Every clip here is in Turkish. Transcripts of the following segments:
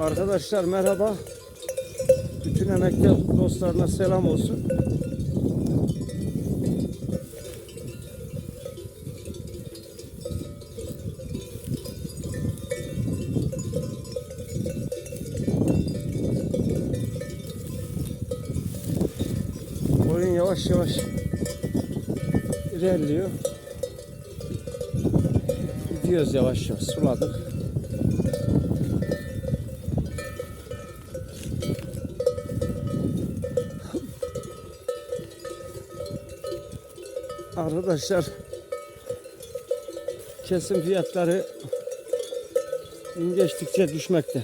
Arkadaşlar merhaba. Bütün emekli dostlarına selam olsun. Oyun yavaş yavaş ilerliyor. Gidiyoruz yavaş yavaş suladık. Arkadaşlar kesim fiyatları gün geçtikçe düşmekte.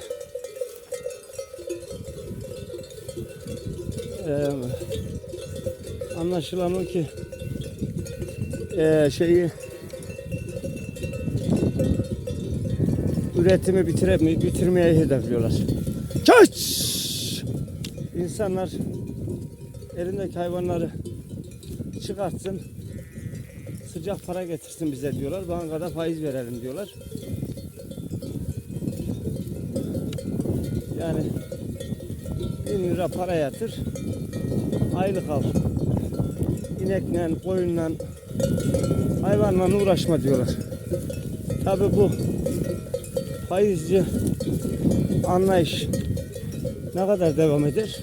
Ee, anlaşılan o ki ee, şeyi üretimi bitiremi, bitirmeye hedefliyorlar. Kaç! İnsanlar elindeki hayvanları çıkartsın, sıcak para getirsin bize diyorlar. Bankada faiz verelim diyorlar. Yani bin lira para yatır, aylık al. İnekle, koyunla, hayvanla uğraşma diyorlar. Tabi bu faizci anlayış ne kadar devam eder?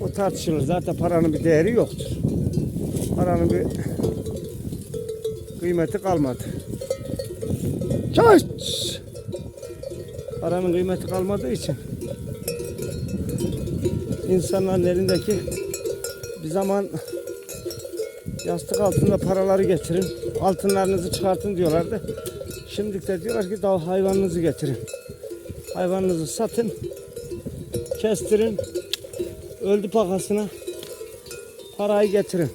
O tartışılır. Zaten paranın bir değeri yoktur. Paranın bir kıymeti kalmadı. Kaç! Paranın kıymeti kalmadığı için insanların elindeki bir zaman yastık altında paraları getirin, altınlarınızı çıkartın diyorlardı. Şimdi de diyorlar ki daha hayvanınızı getirin. Hayvanınızı satın, kestirin, öldü pakasına parayı getirin.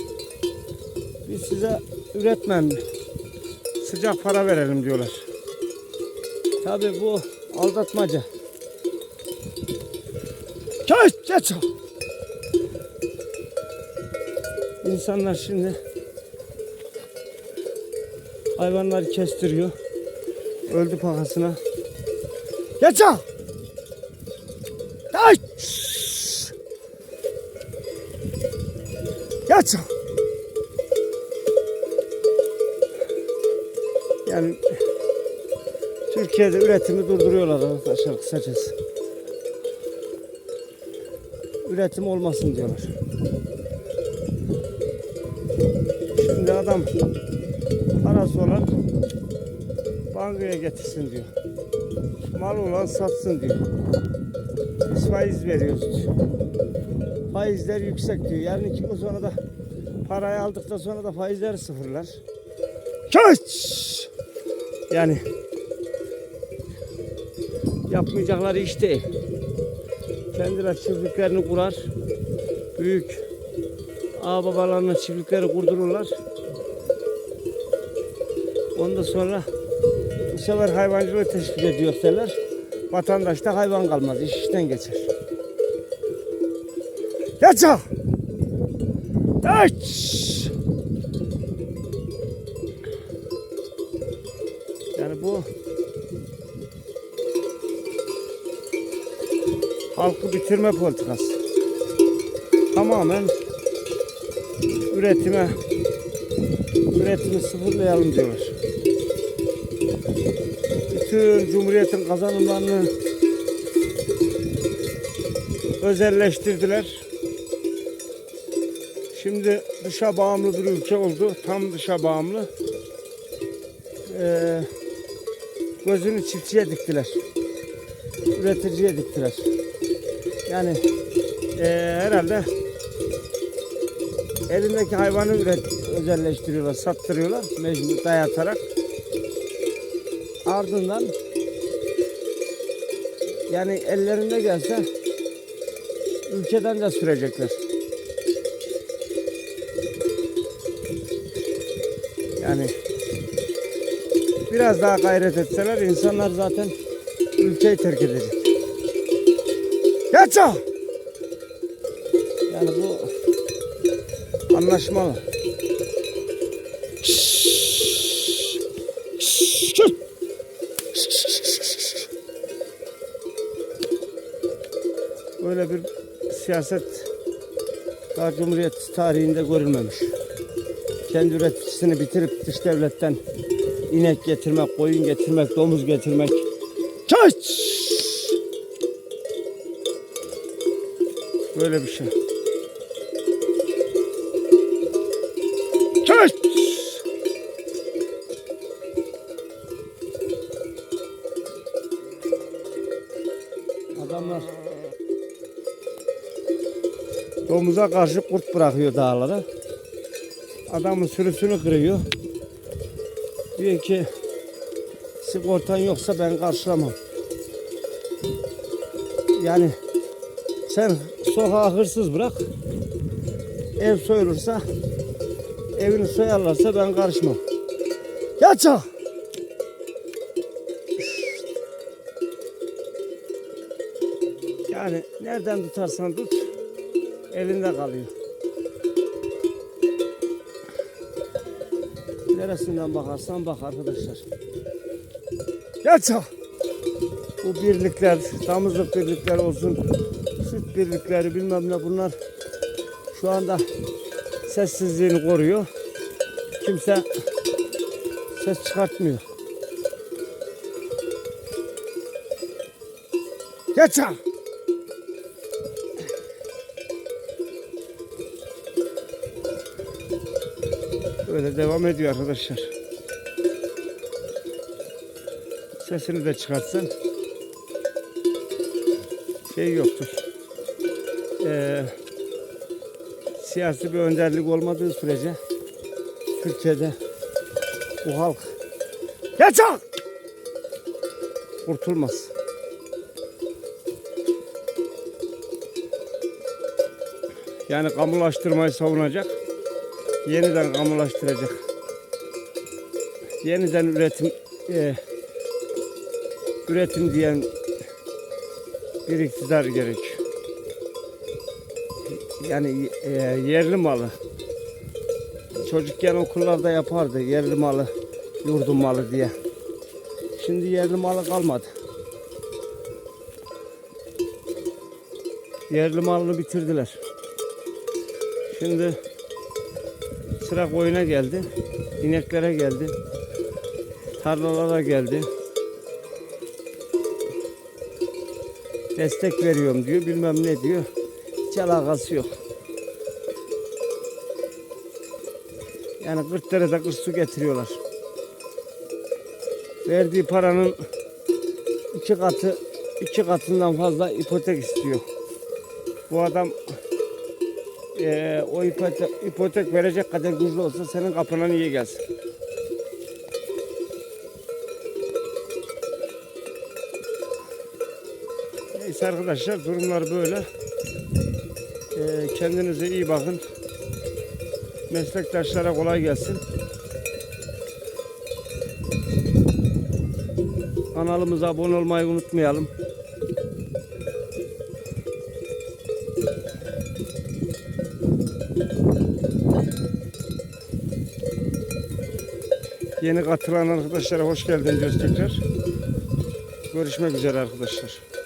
Biz size üretmem, sıcak para verelim diyorlar. Tabi bu aldatmaca. Geç, geç. İnsanlar şimdi hayvanları kestiriyor. Öldü pakasına. Geç al. Geç. Geç al. Yani Türkiye'de üretimi durduruyorlar arkadaşlar kısacası. Üretim olmasın diyorlar. Şimdi adam parası olan bankaya getirsin diyor. Mal olan satsın diyor. Biz faiz veriyoruz diyor. Faizler yüksek diyor. Yarın iki gün sonra da parayı aldıktan sonra da faizleri sıfırlar. Kaç! Yani yapmayacakları iş değil. Kendiler çiftliklerini kurar. Büyük ağababalarına çiftlikleri kurdururlar. Ondan sonra bu sefer hayvancılığı teşvik ediyor derler. Vatandaşta hayvan kalmaz. iş işten geçer. Geç! Geç! Halkı bitirme politikası. Tamamen üretime üretimi sıfırlayalım diyorlar. Bütün Cumhuriyet'in kazanımlarını özelleştirdiler. Şimdi dışa bağımlı bir ülke oldu. Tam dışa bağımlı. Ee, gözünü çiftçiye diktiler. Üreticiye diktiler. Yani ee, herhalde elindeki hayvanı üret, özelleştiriyorlar, sattırıyorlar mecbur dayatarak. Ardından yani ellerinde gelse ülkeden de sürecekler. Yani biraz daha gayret etseler insanlar zaten ülkeyi terk edecek. Geç! Yani bu anlaşmalı. Böyle bir siyaset daha Cumhuriyet tarihinde görülmemiş. Kendi üreticisini bitirip dış devletten inek getirmek, koyun getirmek, domuz getirmek. Çaç! Böyle bir şey. Çaç! Adamlar domuza karşı kurt bırakıyor dağlara. Adamın sürüsünü kırıyor. Diyor ki sigortan yoksa ben karşılamam. Yani sen sokağa hırsız bırak. Ev soyulursa evini soyarlarsa ben karışmam. Yaça! Yani nereden tutarsan tut elinde kalıyor. Neresinden bakarsan bak arkadaşlar. Yaça! Bu birlikler, damızlık birlikleri olsun, süt birlikleri bilmem ne bunlar şu anda sessizliğini koruyor. Kimse ses çıkartmıyor. Yaça! Böyle devam ediyor arkadaşlar. Sesini de çıkartsan şey yoktur. Ee, siyasi bir önderlik olmadığı sürece Türkiye'de bu halk yaçak kurtulmaz. Yani kamulaştırmayı savunacak yeniden kamulaştıracak. Yeniden üretim e, üretim diyen bir iktidar gerekiyor. Yani e, yerli malı. Çocukken okullarda yapardı yerli malı, yurdun malı diye. Şimdi yerli malı kalmadı. Yerli malını bitirdiler. Şimdi Sıra koyuna geldi. ineklere geldi. Tarlalara geldi. Destek veriyorum diyor. Bilmem ne diyor. Alakası yok. Yani 40 derede 40 su getiriyorlar. Verdiği paranın iki katı iki katından fazla ipotek istiyor. Bu adam eee, o ipotek, ipotek verecek kadar güçlü olsa senin kapına niye gelsin? Neyse arkadaşlar durumlar böyle. Eee, kendinize iyi bakın. Meslektaşlara kolay gelsin. Kanalımıza abone olmayı unutmayalım. Yeni katılan arkadaşlara hoş geldiniz tekrar. Görüşmek üzere arkadaşlar.